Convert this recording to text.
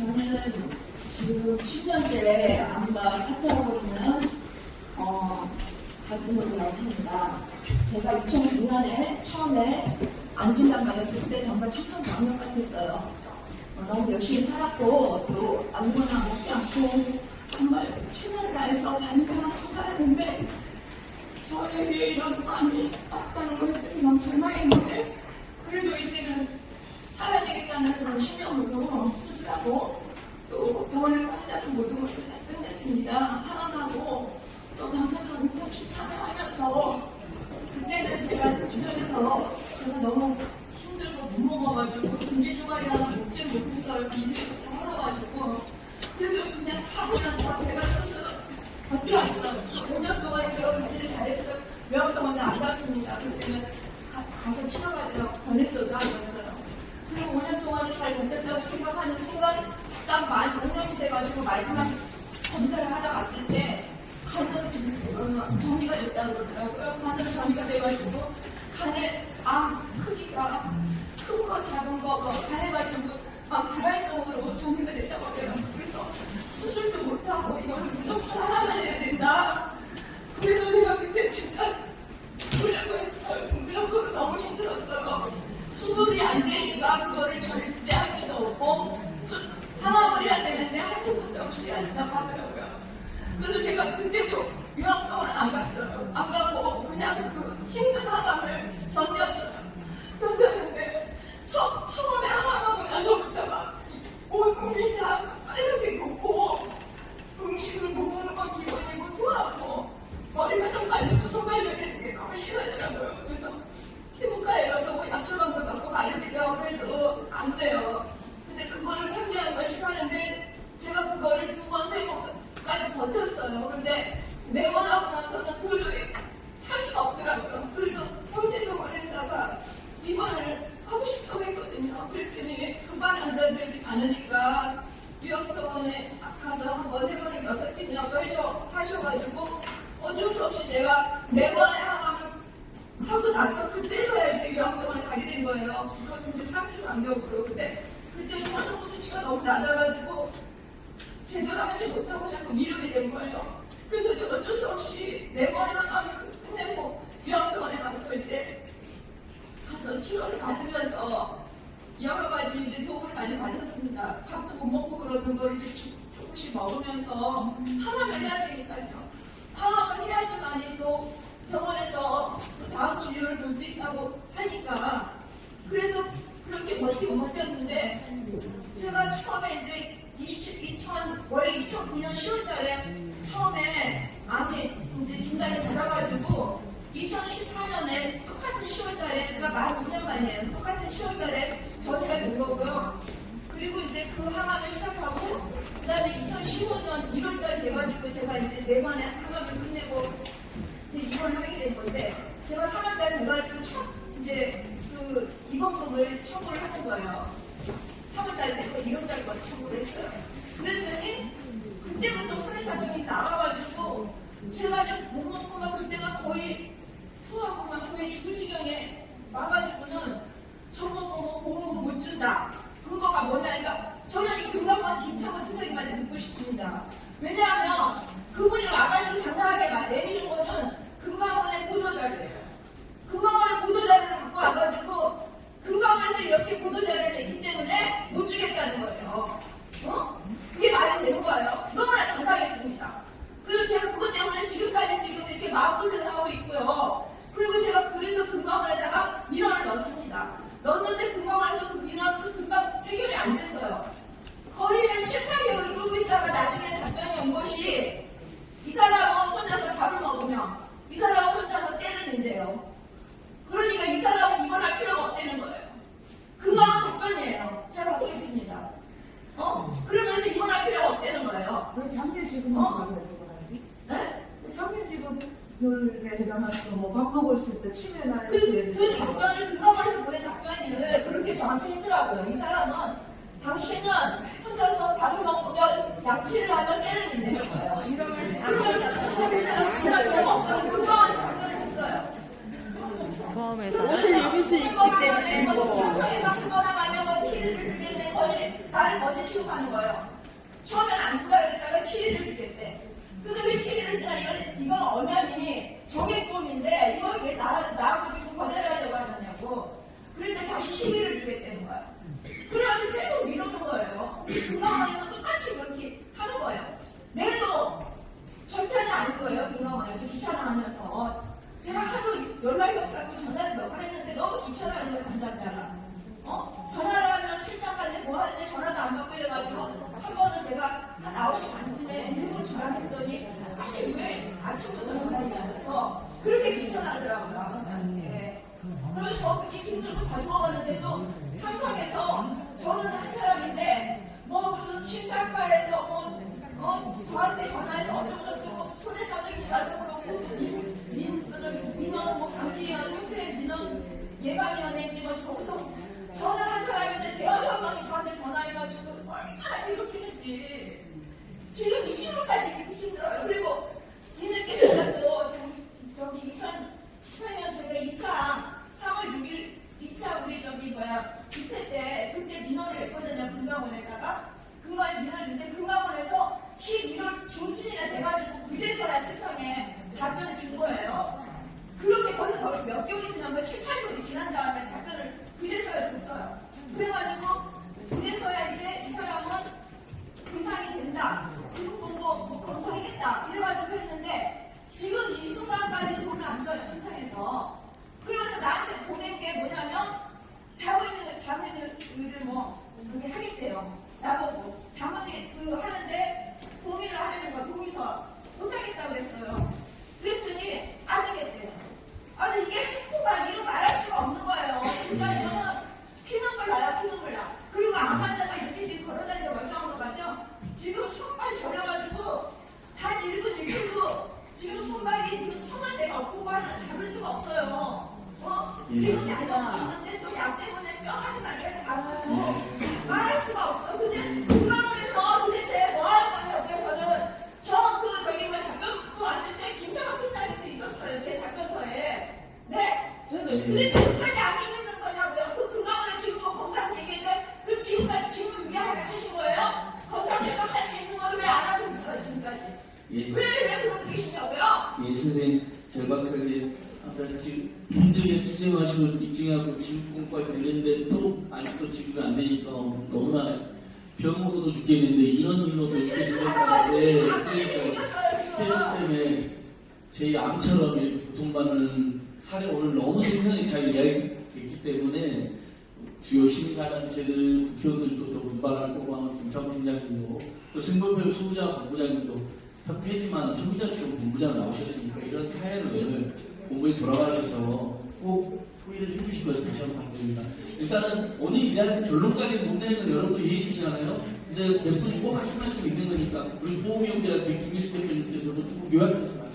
저는 지금 10년째 암과 사퇴하고 있는 어, 박근호라고 합니다. 제가 2006년에 처음에 안진단 맞았을 때 정말 천천방역 같았어요. 어, 너무 열심히 살았고 또 아무거나 먹지 않고 정말 최선을 다해서 반성하고 살았는데 저에게 이런 마음이 왔다는 것에 대해서 너무 절망했는데 그래도 이제는 살아야겠다는 그런 신념으로 수술하고 또 병원을 가자는 모든 것을 다 끝냈습니다. 살아나고 또 당사자로 섭씨 참여하면서 그때는 제가 주변에서 제가 너무 힘들고 못 먹어가지고 금지 주말이나 먹지 못했어요. 일을 하러가지고 그래도 그냥 참으면서 제가 스스로 버텨왔어요. 5년 동안 제가 일을 잘했어요. 몇 동안은 안 갔습니다. 그때는 가, 가서 보냈어도 안 갔어요. 그리고 5년 동안은 잘 못했다고 생각하는 순간 딱만 5년이 돼가지고 마지막 검사를 하러 갔을 때 간으로 정리가 됐다고 그러더라고요. 간으로 정리가 돼가지고 간에 암 크기가 큰 거 작은 거뭐 다해가지고 막 다발성으로 정리가 됐다고 하더라고요. 그래서 수술도 못하고 이걸 무조건 하나만 해야 된다. 그래서 내가 그때 진짜 죽으려고 했어요. 죽으려고 너무 힘들었어요. 수술이 안 되니까 그거를 절제 할 수도 없고 수- 항암을 해야 되는데 한두 번도 없이 한다고 하더라고요. 그래서 제가 그때도 유학병원을 안 갔어요. 안 가고 그냥 그 힘든 항암을 견뎠어요. 견뎠는데 처, 처음에 항암하고 나서부터 막온 몸이 다 빨갛게 붓고 음식을 못 먹는 건 기본이고 토하고 머리가 좀 많이 솟아가야 되는 게 그거 싫어하더라고요. 그래서 피부과에 가서 뭐 약초방도 갖고 바르기도 하고 해도 안 돼요. 근데 그거를 상주하는 걸 싫어하는데 제가 그거를 두 번, 세 번까지 버텼어요. 근데 네번 하고 나서는 도저히 살 수가 없더라고요. 그래서 성질병원에다가 입원을 하고 싶다고 했거든요. 그랬더니 급한 환자들이 많으니까 유학병원에 가서 한번 해보는 게 어떻겠냐고 하셔, 하셔가지고 어쩔 수 없이 내가 항암을 하고 나서 그때서야 이제 유학병원을 가게 된 거예요. 그것도 이제 3주 간격으로. 근데 그때 화장 수치가 너무 낮아가지고 제대로 하지 못하고 자꾸 미루게 된 거예요. 그래서 저 어쩔 수 없이 네 번의 항암을 끝내고 유학병원에 가서 이제 가서 치료를 받으면서 여러 가지 이제 도움을 많이 받았습니다. 밥도 못 먹고 그러는 걸 이제 조- 조금씩 먹으면서 항암을 해야 되니까요. 항암을 해야지만이 또 병원에서 그 다음 진료를 볼 수 있다고 하니까 그래서 그렇게 버티고 버텼는데 제가 처음에 이제 20, 2000, 원래 2009년 10월 달에 처음에 암이 이제 진단이 받아가지고 2014년에 똑같은 10월 달에 제가 만 5년 만이에요. 똑같은 10월 달에 전이가 된 거고요. 그리고 이제 그 항암을 시작하고 그 다음에 2015년 1월 달 돼가지고 제가 이제 네 번의 항암을 끝내고 이제 입원을 하게 된 건데 제가 3월 달에 돼가지고 첫 이제 그 입원금을 청구를 하는 거예요. 3월 달에 돼서 1월 달까지 청구를 했어요. 그랬더니 그때부터 손해사정이 나가가지고 제가 이제 못 먹고 막 그때가 거의 토하고 막 거의 죽을 지경에 와가지고는 저거 뭐 공을 못 준다. 근거가 뭐냐니까 저는 이 금강만 김창원 선생님한테 묻고 싶습니다. 왜냐하면 그분이 와가지고하게 막 내리는 거는 금강원의 보도자료예요. 금강원의 보도자료를 갖고 와가지고 금강원에서 이렇게 보도자료를 냈기 때문에 못 주겠다는 거예요. 어? 그게 말이 되는 거예요. 너무나 당당했습니다. 그리고 제가 그것 때문에 지금까지 지금 이렇게 마음고생을 하고 있고요. 그리고 제가 그래서 금강원에다가 민원을 넣었습니다. 넣었는데 금강원에서 그 민원은 금방 해결이 안 됐어요. 거의 한 7, 8개월을 끌고 있다가 나중에 답변이 온 것이 이 사람은 혼자서 밥을 먹으며 이 사람은 혼자서 때를 낸대요. 그러니까 이 사람은 입원할 필요가 없다는 거예요. 그거는 답변이에요. 제가 보겠습니다. 어? 그러면서 입원할 필요가 없다는 거예요. 왜 장례지금을 어? 가가지고 하지? 네? 장례지금을 해당해서 뭐밥 먹었을 때 치매나 그, 그 답변을 그거에서 보낸 답변을 그렇게 저한테 했더라고요. 이 사람은 당신은 혼자서 밥을 먹으면 양치를 하면 때를 낸다는 거예요. 포함해서 무슨 이길 수 있기 때문에 뭐 한번에 한번 하면 뭐 치를 주게 된 거지 나를 거짓 치고 요청하는 거예요. 처음엔 안 준다 그랬다가 7일을 주겠대. 그래서 왜 7일을 주나 이건 이건 언양이 정액범인데 이걸 왜 나, 나하고 지금 거래하려고 하느냐고. 그랬더니 다시 10일을 주겠다는 거야. 그러면서 계속 미루는 거예요. 금강원에서 똑같이 그렇게 하는 거예요. 내일도 절편이 아닐 거예요. 금강원에서 귀찮아하면서. 제가 하도 연락이 없어서 전화를 몇 번 했는데 너무 귀찮아하는 거예요, 담당자가. 어? 전화를 하면 출장 갔는데 뭐 하는데 전화도 안 받고 이래가지고 한 번은 제가 한 9시 반쯤에 일본 전화했더니 아니 왜 아침부터 전화하지 않아서 그렇게 귀찮아하더라고요. 예. 그래서 저 그렇게 힘들고 다 먹었는데도 삼성에서 저는 한 사람인데 뭐 무슨 심사과에서 뭐 어, 저한테 전화해서 어쩌고저쩌고 뭐 손해사정이라서 그러고 민, 민, 저기 민원 뭐 강지위원 형태 민원 예방위원회인지 뭐 거기서 전화를 한 사람인데 대여섯 명이 저한테 전화해가지고 얼마나 괴롭히는지 지금 이 시간까지 이렇게 힘들어요. 그리고 뒤늦게 제가 또 저기, 저기 2018년 제가 2차 3월 6일 2차 우리 저기 뭐야 집회 때 그때 민원을 냈거든요. 금강원에다가 금강원 민원을 냈는데 금강원에서 11월 중순이나 돼가지고 그제서야 세상에 답변을 준 거예요. 그렇게 거의 거의 몇 개월이 지난 거예요. 7, 8개월이 지난 다음에 답변을 그제서야 줬어요. 그래가지고 그제서야 이제 이 사람은 분상이 된다. 지금 공고 뭐 검토하겠다. 이래가지고 했는데 지금 이 순간까지 돈을 안 줘요. 분상에서. 그러면서 나한테 보낸 게 뭐냐면 자고 있는 걸 자고 있는 일을 뭐 그게 하겠대요. 나보고 자문이 그 하는데 동의를 하려는 거 동의서 못하겠다고 그랬어요. 그랬더니 안 하겠대요. 아니 이게 행보가 이루 말할 수가 없는 거예요. 진짜 이거는 피는 걸 나요, 피는 걸 나. 그리고 암 환자가 이렇게 지금 걸어다니는 멀쩡한 거 같죠? 지금 손발 저려가지고 단 1분 1초도 지금 손발이 지금 손을 내가 없고 하나 잡을 수가 없어요. 어? 지금 약 먹고 있는데 또 약 때문에 뼈 한 마리가 다 뭐, 말할 수가 없어. 근데 그거에서 도대체 뭐 하는 거예요? 그래서는 저그 저기 뭐 답변서 왔을 때 김정은 팀장님도 있었어요. 제 답변서에. 네. 근데 지금까지 안 있는 거냐고요. 그 그거는 지금 뭐 검사 얘기했는데 그 지금까지 지금 왜 하신 거예요? 검사께서 할수 있는 걸 왜 안 하고 있어요 지금까지? 예, 왜왜 그러고 계시냐고요? 예, 선생님 절박하게 아까 지금 힘들게 투쟁하시고 입증하고 지구공과가 됐는데 또 아직도 지구가 안 되니까 너무나 병으로도 죽겠는데 이런 일로서 이렇게 생각하는데 그러니까 스트레스 때문에 제 암처럼 이렇게 고통받는 사례 오늘 너무 생생하게 잘 이야기됐기 때문에 주요 시민사단체들 국회의원들도 더 분발할 거고 아마 김창호 팀장님도 또 승범표 소부장 본부장님도 협회지만 소비자 지원 본부장 나오셨으니까 이런 사연을 본부에 돌아가셔서 꼭 토의를 해주실 것을 다시 한번 강조드립니다. 일단은 오늘 이 자리에서 결론까지 못 내는 건 여러분도 이해해 주시잖아요. 근데 몇 분이 꼭 하실 말씀이 있는 거니까 우리 보험이용자 김희수 대표님께서도 조금 요약해서 말씀